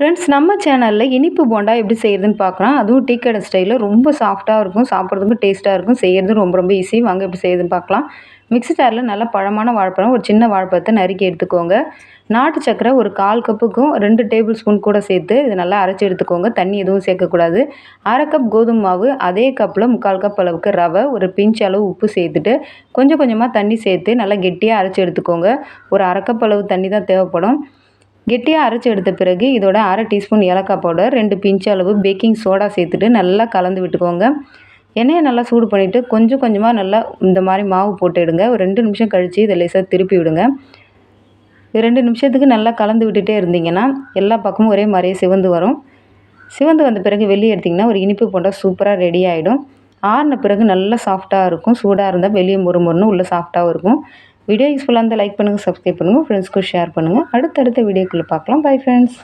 Friends நம்ம சேனலில் இனிப்பு போண்டா எப்படி செய்கிறதுன்னு பார்க்கலாம். அதுவும் டீ கடை ஸ்டைலில் ரொம்ப சாஃப்ட்டாக இருக்கும் சாப்பிட்றதுக்கும் டேஸ்ட்டாக இருக்கும் செய்கிறது ரொம்ப ரொம்ப ஈஸி வாங்க எப்படி செய்யுதுன்னு பார்க்கலாம். மிக்ஸி ஜாரில் நல்ல பழமான வாழைப்பழம் ஒரு சின்ன வாழைப்பழத்தை நறுக்கி எடுத்துக்கோங்க. நாட்டு சக்கரை ஒரு கால் கப்புக்கும் ரெண்டு டேபிள் ஸ்பூன் கூட சேர்த்து இது நல்லா அரைச்சி எடுத்துக்கோங்க. தண்ணி எதுவும் சேர்க்கக்கூடாது. அரை கப் கோதுமை மாவு அதே கப்பில் முக்கால் கப் அளவுக்கு ரவை ஒரு பிஞ்ச் அளவு உப்பு சேர்த்துட்டு கொஞ்சம் கொஞ்சமாக தண்ணி சேர்த்து நல்லா கெட்டியாக அரைச்சி எடுத்துக்கோங்க. ஒரு அரை கப் அளவு தண்ணி தான் தேவைப்படும். கெட்டியாக அரைச்சி எடுத்த பிறகு இதோட அரை டீஸ்பூன் ஏலக்காய் பவுடர் ரெண்டு பிஞ்ச் அளவு பேக்கிங் சோடா சேர்த்துட்டு நல்லா கலந்து விட்டுக்கோங்க. எண்ணெயை நல்லா சூடு பண்ணிவிட்டு கொஞ்சம் கொஞ்சமாக நல்லா இந்த மாதிரி மாவு போட்டு எடுங்க. ஒரு ரெண்டு நிமிஷம் கழித்து இதை லேசாக திருப்பி விடுங்க. ரெண்டு நிமிஷத்துக்கு நல்லா கலந்து விட்டுட்டே இருந்தீங்கன்னா எல்லா பக்கமும் ஒரே மாதிரியே சிவந்து வரும். சிவந்து வந்த பிறகு வெளியே எடுத்திங்கன்னா ஒரு இனிப்பு போட்டால் சூப்பராக ரெடி ஆகிடும் ஆறின பிறகு நல்லா சாஃப்டாக இருக்கும். சூடாக இருந்தால் வெளியே முறுமுறுன்னு உள்ளே சாஃப்டாகவும் இருக்கும். வீடியோ யூஸ்ஃபுல்லாக இருந்தால் லைக் பண்ணுங்கள் சப்ஸ்கிரைப் பண்ணுங்கள் ஃப்ரெண்ட்ஸ்க்கும் ஷேர் பண்ணுங்கள் அடுத்தடுத்த வீடியோக்குள்ளே பார்க்கலாம். Bye friends